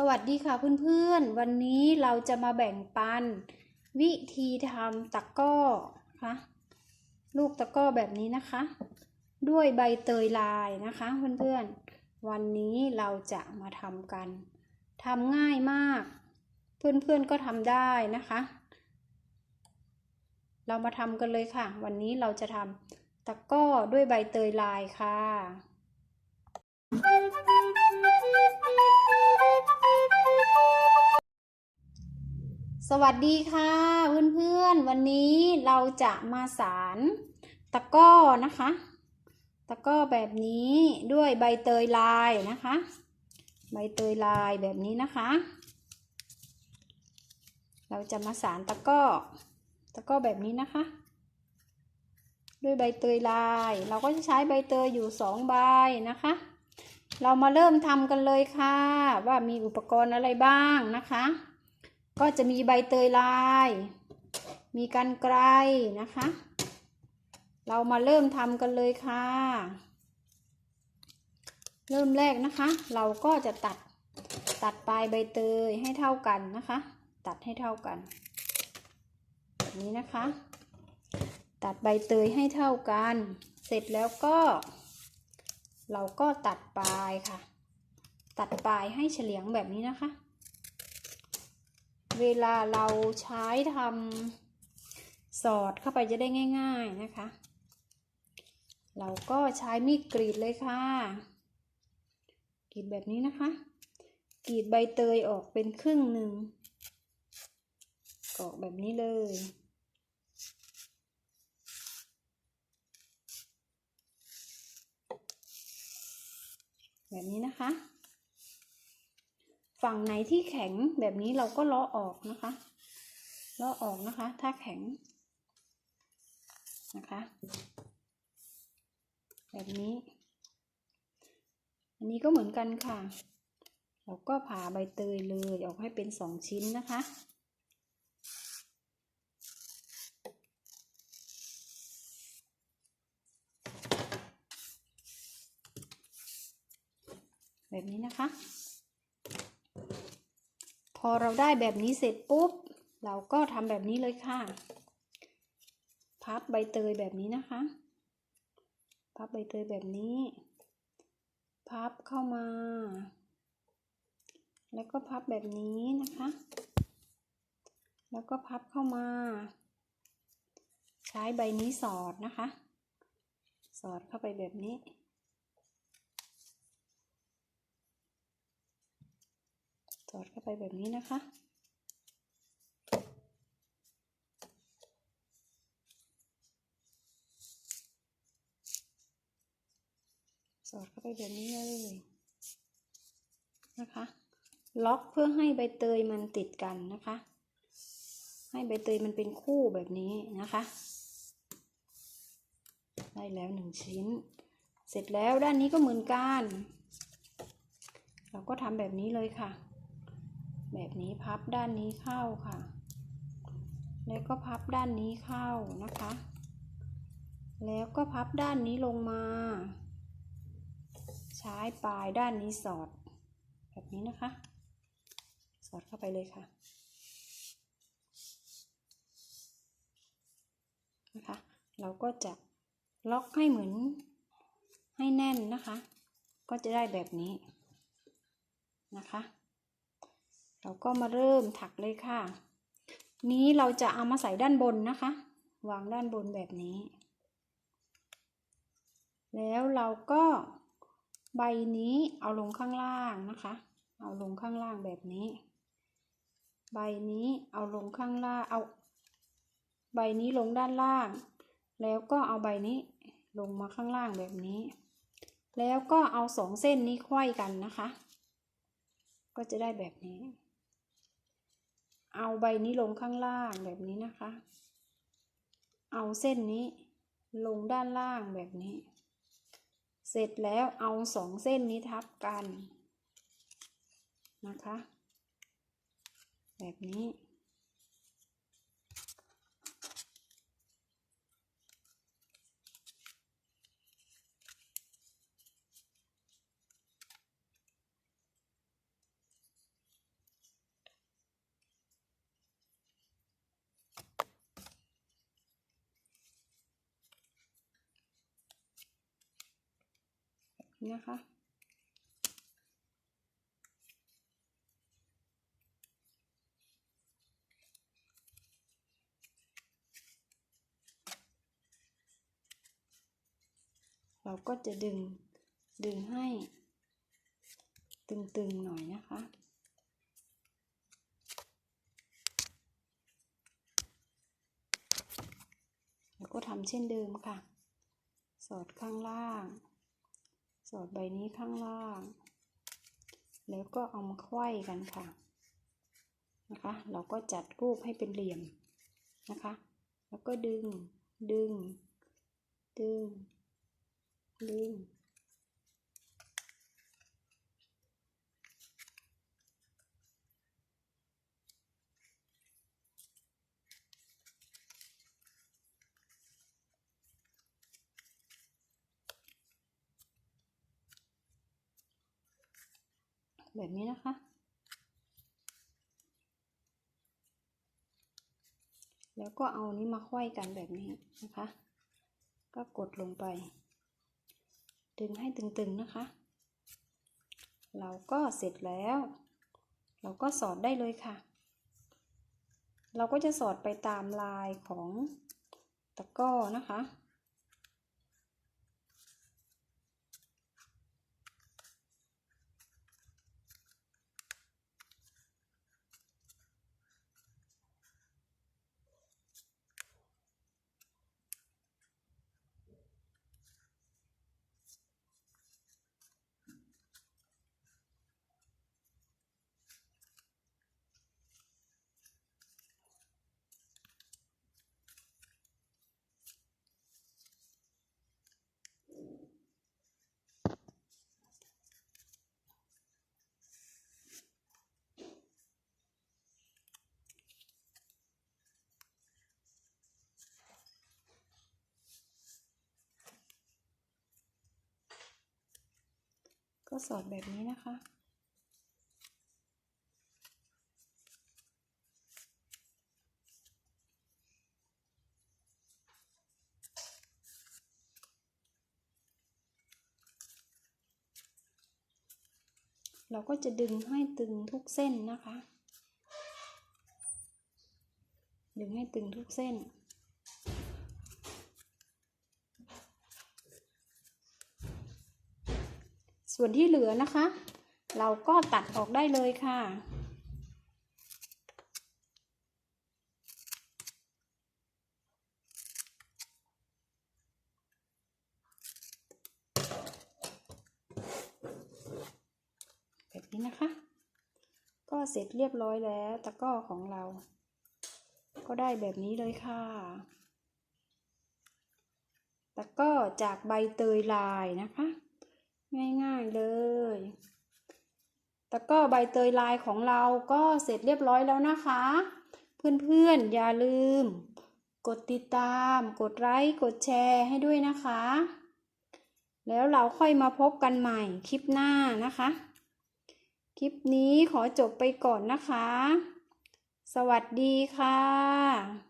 สวัสดีค่ะเพื่อนๆ วันนี้เราจะมาแบ่งปัน วิธีทำตะก้อคะลูกตะก้อแบบนี้นะคะ ด้วยใบเตยลายนะคะเพื่อนๆ วันนี้เราจะมาทำกันทำง่ายมาก เพื่อนๆก็ทำได้นะคะ เรามาทำกันเลยค่ะ วันนี้เราจะทำตะก้อด้วยใบเตยลายค่ะ สวัสดีค่ะเพื่อนๆ วันนี้เราจะมาสารตะก้อนะคะ ตะก้อแบบนี้ด้วยใบเตยลายนะคะ ใบเตยลายแบบนี้นะคะ เราจะมาสารตะก้อตะก้อแบบนี้นะคะ ด้วยใบเตยลาย เราก็จะใช้ใบเตยอยู่สองใบนะคะ เรามาเริ่มทำกันเลยค่ะ ว่ามีอุปกรณ์อะไรบ้างนะคะ ก็จะมีใบเตยลาย มีกันไกลนะคะ เรามาเริ่มทำกันเลยค่ะ เริ่มแรกนะคะ เราก็จะตัดตัดปลายใบเตยให้เท่ากันนะคะ ตัดให้เท่ากันแบบนี้นะคะ ตัดใบเตยให้เท่ากัน เสร็จแล้วก็ เราก็ตัดปลายค่ะ ตัดปลายให้เฉลียงแบบนี้นะคะ เวลาเราใช้ทำสอดเข้าไปจะได้ง่าย ๆนะคะ เราก็ใช้มีดกรีดเลยค่ะ กรีดแบบนี้นะคะ กรีดใบเตยออกเป็นครึ่งหนึ่งออกแบบนี้เลยแบบนี้นะคะ ฝั่งไหนที่แข็งแบบนี้เราก็เลาะออกนะคะเลาะออกนะคะ ถ้าแข็งนะคะ แบบนี้ อันนี้ก็เหมือนกันค่ะ เราก็ผ่าใบเตยเลยออกให้เป็นสองชิ้นนะคะแบบนี้นะคะ พอเราได้แบบนี้เสร็จปุ๊บ เราก็ทำแบบนี้เลยค่ะ พับใบเตยแบบนี้นะคะ พับใบเตยแบบนี้ พับเข้ามา แล้วก็พับแบบนี้นะคะ แล้วก็พับเข้ามา ใช้ใบนี้สอดนะคะ สอดเข้าไปแบบนี้ ส อดเข้าไปแบบนี้นะคะ สอดเข้าไปแบบนี้เลยนะคะ ล็อกเพื่อให้ใบเตยมันติดกันนะคะ ให้ใบเตยมันเป็นคู่แบบนี้นะคะ ได้แล้วหนึ่งชิ้น เสร็จแล้วด้านนี้ก็เหมือนกันเราก็ทำแบบนี้เลยค่ะ แบบนี้พับด้านนี้เข้าค่ะ แล้วก็พับด้านนี้เข้านะคะ แล้วก็พับด้านนี้ลงมา ใช้ปลายด้านนี้สอด แบบนี้นะคะ สอดเข้าไปเลยค่ะ นะคะ เราก็จะล็อกให้เหมือนให้แน่นนะคะ ก็จะได้แบบนี้นะคะ เราก็มาเริ่มถักเลยค่ะ นี้เราจะเอามาใส่ด้านบนนะคะ วางด้านบนแบบนี้ แล้วเราก็ใบนี้เอาลงข้างล่างนะคะ เอาลงข้างล่างแบบนี้ ใบนี้เอาลงข้างล่าง เอา ใบนี้ลงด้านล่าง แล้วก็เอาใบนี้ลงมาข้างล่างแบบนี้ แล้วก็เอาสองเส้นนี้ควยกันนะคะ ก็จะได้แบบนี้ เอาใบนี้ลงข้างล่างแบบนี้นะคะ เอาเส้นนี้ลงด้านล่างแบบนี้ เสร็จแล้วเอาสองเส้นนี้ทับกันนะคะ แบบนี้ นะคะ เราก็จะดึงดึงให้ตึงๆหน่อยนะคะแล้วก็ทำเช่นเดิมค่ะ สอดข้างล่าง สอดใบนี้ข้างล่าง แล้วก็เอามาไขว้กันค่ะ นะคะ เราก็จัดรูปให้เป็นเหลี่ยมนะคะ แล้วก็ดึง ดึง ดึง ดึง แบบนี้นะคะ แล้วก็เอานี้มาไขว้กันแบบนี้นะคะ ก็กดลงไป ดึงให้ตึงๆนะคะ เราก็เสร็จแล้ว เราก็สอดได้เลยค่ะ เราก็จะสอดไปตามลายของตะก้อนะคะ ก็สอดแบบนี้นะคะ เราก็จะดึงให้ตึงทุกเส้นนะคะ ดึงให้ตึงทุกเส้น ส่วนที่เหลือนะคะ เราก็ตัดออกได้เลยค่ะ แบบนี้นะคะ ก็เสร็จเรียบร้อยแล้วตะก้อของเรา ก็ได้แบบนี้เลยค่ะตะก้อจากใบเตยลายนะคะ ง่ายๆเลย ตะกร้อใบเตยลายของเราก็เสร็จเรียบร้อยแล้วนะคะ เพื่อนๆอย่าลืม กดติดตาม กดไลค์ กดแชร์ให้ด้วยนะคะ แล้วเราค่อยมาพบกันใหม่คลิปหน้านะคะ คลิปนี้ขอจบไปก่อนนะคะ สวัสดีค่ะ